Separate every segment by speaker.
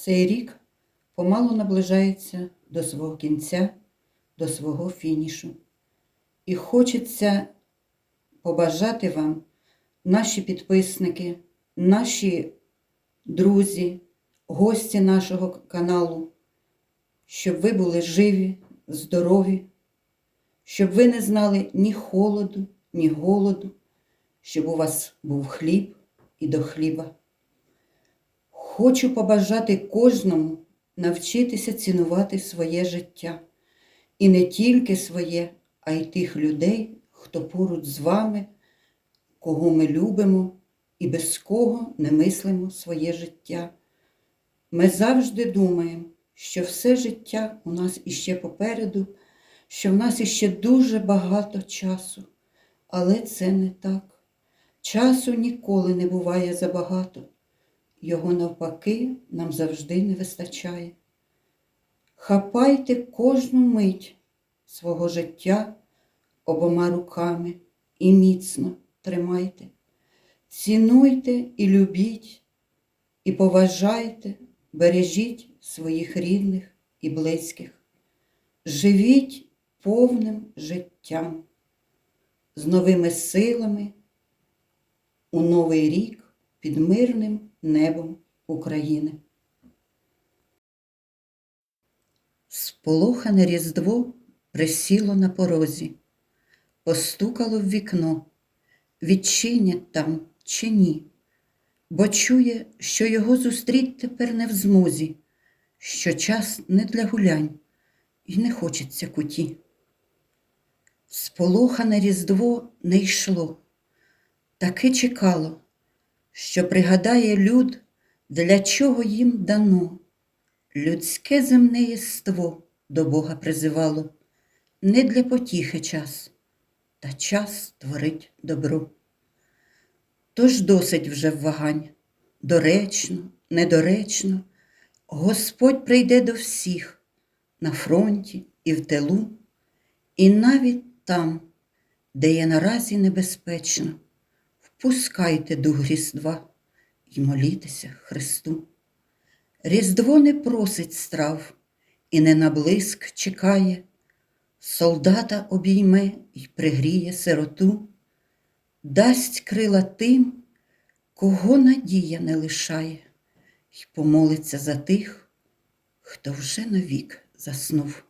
Speaker 1: Цей рік помалу наближається до свого кінця, до свого фінішу. І хочеться побажати вам, наші підписники, наші друзі, гості нашого каналу, щоб ви були живі, здорові, щоб ви не знали ні холоду, ні голоду, щоб у вас був хліб і до хліба. Хочу побажати кожному навчитися цінувати своє життя. І не тільки своє, а й тих людей, хто поруч з вами, кого ми любимо і без кого не мислимо своє життя. Ми завжди думаємо, що все життя у нас іще попереду, що в нас іще дуже багато часу. Але це не так. Часу ніколи не буває забагато. Його навпаки нам завжди не вистачає. Хапайте кожну мить свого життя обома руками і міцно тримайте. Цінуйте і любіть, і поважайте, бережіть своїх рідних і близьких. Живіть повним життям, з новими силами у новий рік під мирним небом України. Сполохане різдво присіло на порозі, постукало в вікно, відчинять там чи ні, бо чує, що його зустріть тепер не в змозі, що час не для гулянь і не хочеться куті. Сполохане різдво не йшло, таки чекало, що пригадає люд, для чого їм дано. Людське земне єство до Бога призивало не для потіхи час, та час творить добро. Тож досить вже вагань, доречно, недоречно, Господь прийде до всіх на фронті і в тилу, і навіть там, де є наразі небезпечно, впускайте дух Різдва і молітеся Христу. Різдво не просить страв і не на блиск чекає, солдата обійме й пригріє сироту, дасть крила тим, кого надія не лишає, й помолиться за тих, хто вже навік заснув.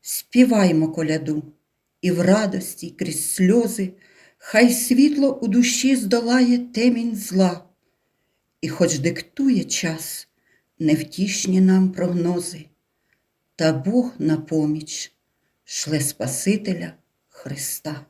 Speaker 1: Співаймо коляду, і в радості, й крізь сльози, хай світло у душі здолає темінь зла, і хоч диктує час невтішні нам прогнози, та Бог на поміч шле Спасителя Христа.